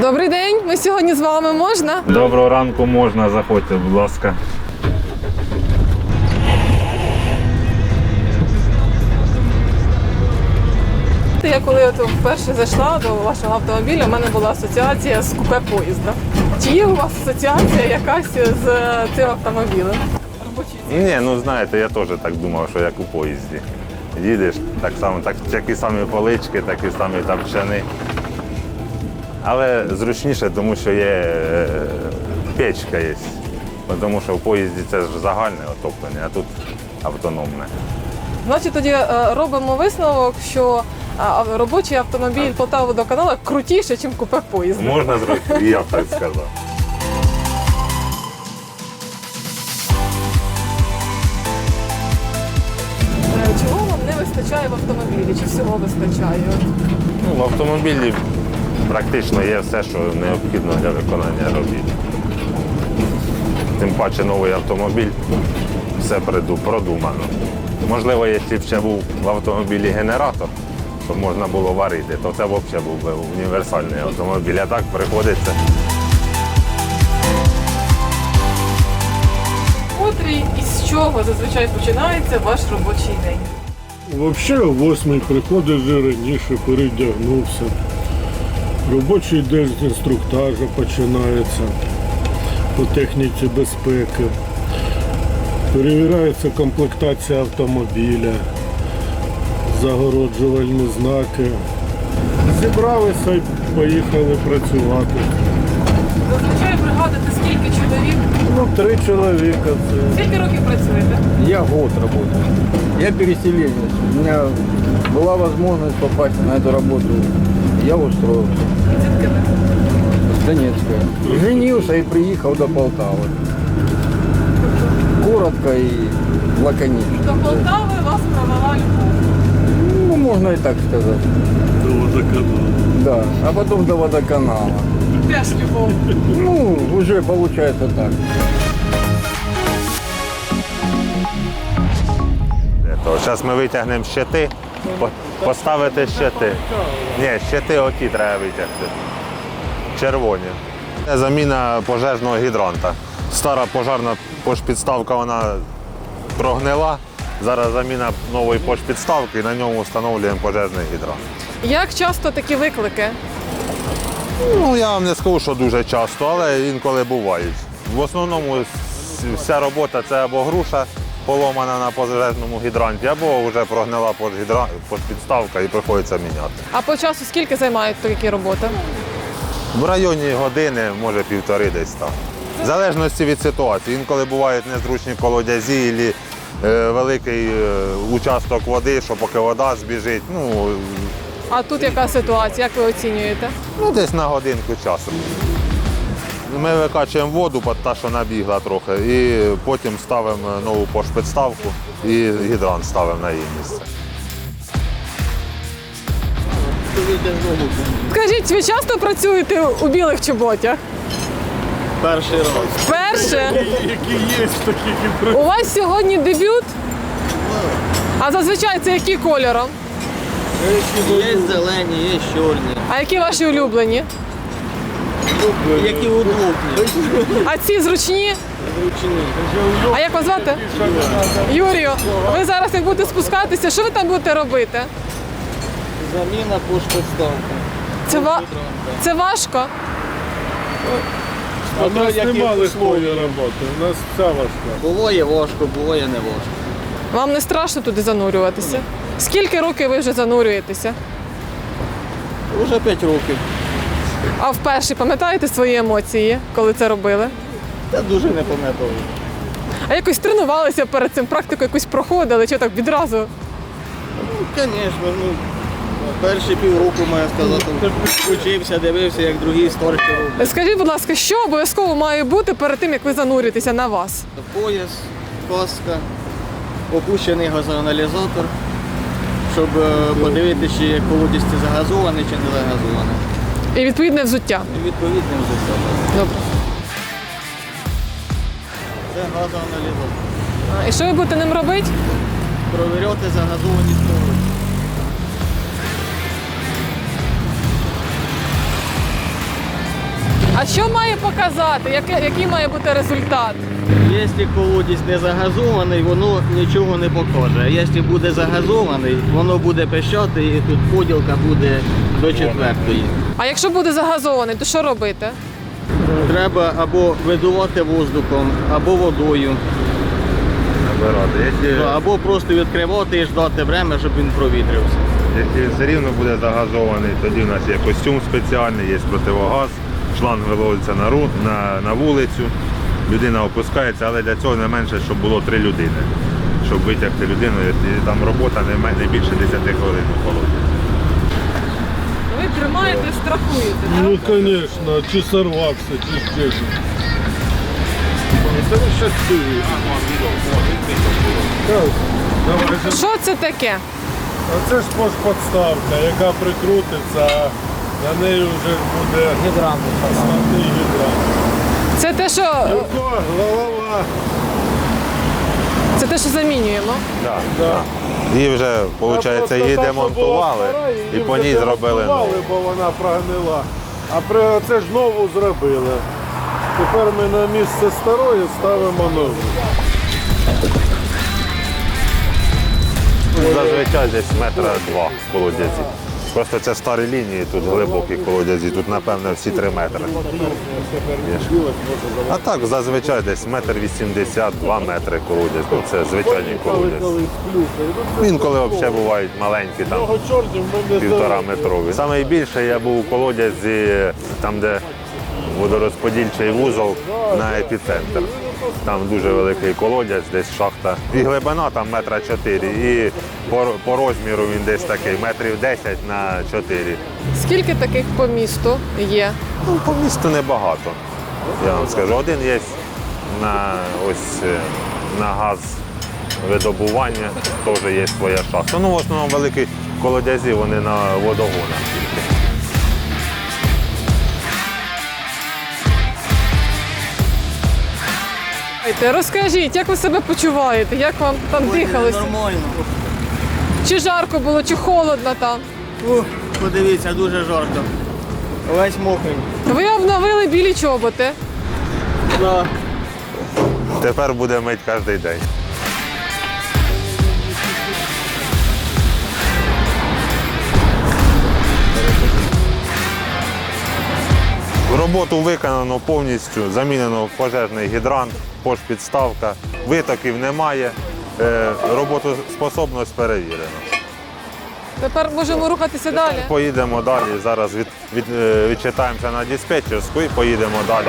Добрий день. Ми сьогодні з вами можна? Доброго ранку можна, заходьте, будь ласка. Я коли от вперше зайшла до вашого автомобіля, у мене була асоціація з купе поїзда. Чи є у вас асоціація якась з е, цим автомобілем? Робочий Ні, ну знаєте, я теж так думав, що як у поїзді. Їдеш, так само, так, такі самі полички, такі самі тапчани. Але зручніше, тому що є е, печка є. Тому що в поїзді це ж загальне отоплення, а тут автономне. Значить, тоді е, робимо висновок, що робочий автомобіль Полтава водоканалу крутіше, ніж купе поїзда. Можна зробити, я б так сказав. Е, Чого вам не вистачає в автомобілі? Чи всього вистачає? Ну, в автомобілі практично є все, що необхідно для виконання робіт. Тим паче новий автомобіль, все продумано. Можливо, якщо б ще був в автомобілі генератор, щоб можна було варити, то це взагалі був би універсальний автомобіль. А так приходиться. Котрий і з чого зазвичай починається ваш робочий день? Взагалі о восьмій приходиш вже раніше, передягнувся. Робочий день з інструктажу починається по техніці безпеки. Перевіряється комплектація автомобіля, загороджувальні знаки. Зібралися і поїхали працювати. Зазвичай пригадуєте, скільки чоловік? Ну, три чоловіка це. Скільки років працюєте? Я год работаю. Я переселенец. У меня была возможность попасть на эту работу. Я устроился. Ви? Женился и приехал до Полтавы. Коротко и лаконично. До Полтави вас провела любов. Ну, можно и так сказать. До водоканалу. Да. А потом до водоканала. Теж любов. Ну, уже получается так. Зараз ми витягнемо щити, по- поставити щити. Ні, щити оті треба витягти. Червоні. Це заміна пожежного гідранта. Стара пожежна пошпідставка вона прогнила. Зараз заміна нової пошпідставки і на ньому встановлюємо пожежний гідрант. Як часто такі виклики? Ну, я вам не скажу, що дуже часто, але інколи бувають. В основному с- вся робота це або груша поломана на пожежному гідранті, або вже прогнила подпідставка і приходиться міняти. А по часу скільки займають такі роботи? В районі години, може півтори десь так. В залежності від ситуації. Інколи бувають незручні колодязі або великий е, участок води, що поки вода збіжить. Ну, А тут яка ситуація? Як ви оцінюєте? Ну, десь на годинку часу. Ми викачуємо воду, під та, що набігла трохи, і потім ставимо нову пошпідставку і гідрант ставимо на її місце. Скажіть, ви часто працюєте у білих чоботях? Перший раз. Перше. Які є, такі У вас сьогодні дебют? А зазвичай це які кольором? Є зелені, є чорні, А які ваші улюблені? Які удобні. А ці зручні? А як вас звати? Юрію, ви зараз як будете спускатися, що ви там будете робити? Заміна пошпідставки. Це, ва... це важко. А в нас Які нема легкої роботи, у нас вся важка. Було є важко, було є не важко. Вам не страшно туди занурюватися? Скільки років ви вже занурюєтеся? Уже 5 років. А вперше пам'ятаєте свої емоції, коли це робили? Та дуже не пам'ятаю. А якось тренувалися перед цим, практику якусь проходили, чи так відразу? Ну, звісно, ну, перші півроку, можна сказати, учився, дивився, як другі старші роблять. Скажіть, будь ласка, що обов'язково має бути перед тим, як ви занурюєтеся на вас? Пояс, каска, опущений газоаналізатор, щоб е, подивитися, чи колодязь загазований чи не загазований. І відповідне взуття. І відповідним взуттям. Добре. Це газоаналізатор. І що ви будете ним робити? Провіряти загазованість колодязь. А що має показати? Яке- який має бути результат? Якщо колодязь не загазований, воно нічого не покаже. А якщо буде загазований, воно буде пищати і тут поділка буде до четвертої. А якщо буде загазований, то що робити? Треба або видувати воздухом, або водою, Набирати. Якщо, або просто відкривати і ждати время, щоб він провітрився. якщо все рівно буде загазований, тоді в нас є костюм спеціальний, є противогаз, шланг виводиться на, ру- на, на вулицю, людина опускається, але для цього не менше, щоб було три людини. Щоб витягти людину, і там робота не, не більше 10 хвилин у холоді. Ви тримаєте, страхуєте. так? Ну, звісно, чи сорвався, чи ще. Це Давай. Що це таке? А це ж подставка, яка прикрутиться, на неї вже буде основний гідрант. Це те, що Юрко, голова. це те, що замінюємо. Да, Да. Її вже, виходить, Просто її та, що демонтували стара, і її по вже ній зробили демонтували, бо вона прогнила. А при це ж нову зробили. Тепер ми на місце старої ставимо нову. Зазвичай десь метра два колодязі. Просто це старі лінії, тут глибокі колодязі, тут напевно всі три метри. А так, зазвичай десь метр вісімдесят, два метри колодязь. Ну, це звичайні колодязі. Інколи взагалі бувають маленькі, там півтора метрові. Саме більше я був у колодязі, там, де водорозподільчий вузол на епіцентр. Там дуже великий колодязь, десь шахта. І глибина там метра чотири. І по, по розміру він десь такий, метрів 10 на 4. Скільки таких по місту є? Ну, по місту небагато. Я вам скажу. Один є на ось е, на газ видобування, теж є своя шахта. Ну, в основному великі колодязі, вони на водогонах. Розкажіть, як ви себе почуваєте? Як вам там дихалося? Нормально. Чи жарко було, чи холодно там? Ух, подивіться, дуже жарко. Весь мокрий. Ви обновили білі чоботи. Да. Тепер буде мить кожен день. Роботу виконано повністю, замінено пожежний гідрант, пошпідставка, витоків немає, е, роботоспособність перевірена. Тепер можемо рухатися далі. Поїдемо далі. Зараз від, від, е, відчитаємося на диспетчерську і поїдемо далі.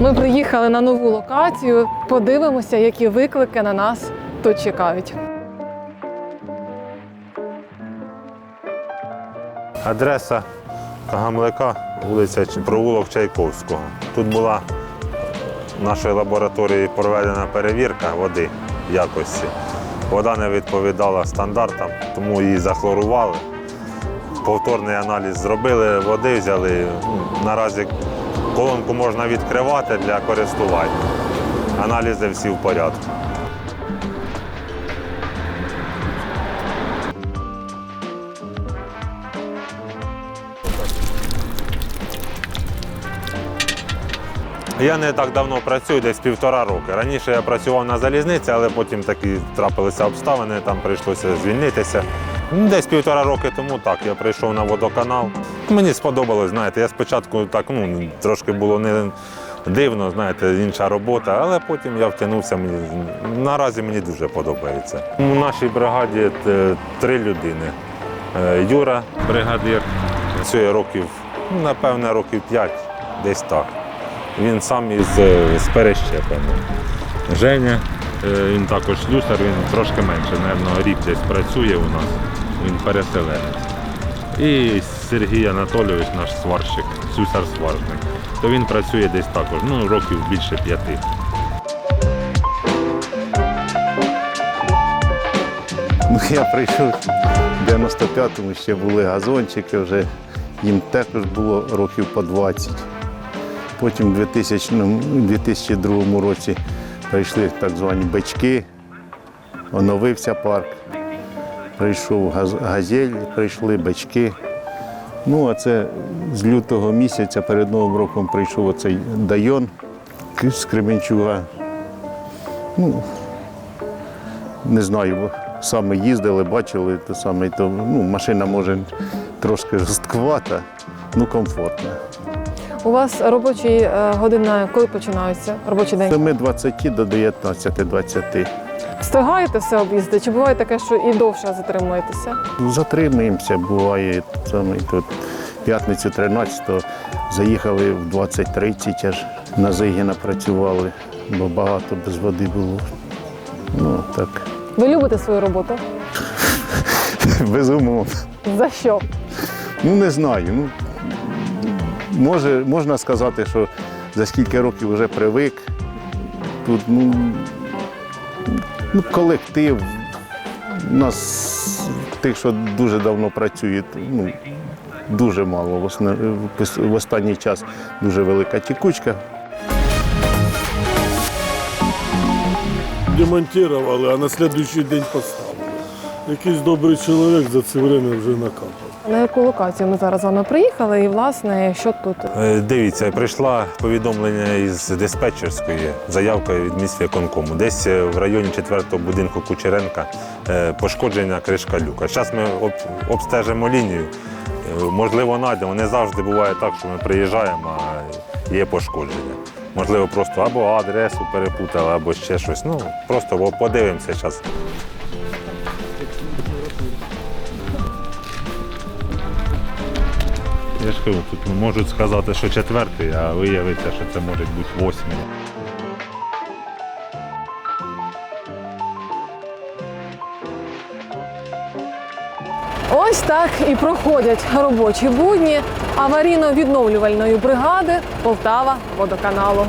Ми приїхали на нову локацію. Подивимося, які виклики на нас тут чекають. Адреса Гамлика, вулиця провулок Чайковського. Тут була в нашій лабораторії проведена перевірка води якості. Вода не відповідала стандартам, тому її захлорували. Повторний аналіз зробили, води взяли. Наразі колонку можна відкривати для користування. Аналізи всі в порядку. Я не так давно працюю, десь півтора роки. Раніше я працював на залізниці, але потім такі трапилися обставини, там прийшлося звільнитися. Десь півтора роки тому так, я прийшов на водоканал. Мені сподобалось, знаєте, я спочатку так, ну, трошки було не дивно, знаєте, інша робота, але потім я втягнувся. Мені, наразі мені дуже подобається. У нашій бригаді е, три людини. Е, Юра, бригадир, працює років, ну, напевне, років п'ять, десь так. Він сам із, е, з перещепами. Женя, він також слюсар, він трошки менше, мабуть, рік десь працює у нас, він переселенець. І Сергій Анатолійович, наш сварщик, слюсар-сваржник, то він працює десь також, ну, років більше п'яти. Ну, я прийшов в 95-му, ще були газончики вже їм також було років по 20. Потім у 2000, 2002 році прийшли так звані бички, оновився парк. Прийшов газ- газель, прийшли бички. Ну, а це з лютого місяця перед Новим роком прийшов оцей Дайон з Кременчуга. Ну, не знаю, саме їздили, бачили, то саме, то, ну, машина може трошки жорсткувата, ну комфортна. У вас робочі е, години коли починаються? Робочий З день? 7.20 до 19.20. Встигаєте все об'їздити? Чи буває таке, що і довше затримуєтеся? Затримуємося, буває саме тут п'ятницю 13-го заїхали в 20.30 аж на Зигіна працювали, бо багато без води було. Ну так, Ви любите свою роботу? безумовно. За що? Ну не знаю. Ну, може, можна сказати, що за скільки років вже привик. Тут ну, ну, колектив. У нас тих, що дуже давно працюють, ну, дуже мало. В, останній час дуже велика тікучка. Демонтували, а на наступний день поставили. Якийсь добрий чоловік за це время вже накапав. На яку локацію ми зараз з вами приїхали? І власне, що тут? Е, Дивіться, прийшла повідомлення із диспетчерської заявка від міськвиконкому. Десь е, в районі 4-го будинку Кучеренка е, пошкодження кришка люка. Зараз ми обстежимо лінію. Можливо, знайдемо. Не завжди буває так, що ми приїжджаємо, а є пошкодження. Можливо, просто або адресу перепутали, або ще щось. Ну, просто подивимося зараз. Я ж кажу, тут можуть сказати, що четвертий, а виявиться, що це може бути восьмий. Ось так і проходять робочі будні аварійно-відновлювальної бригади Полтава водоканалу.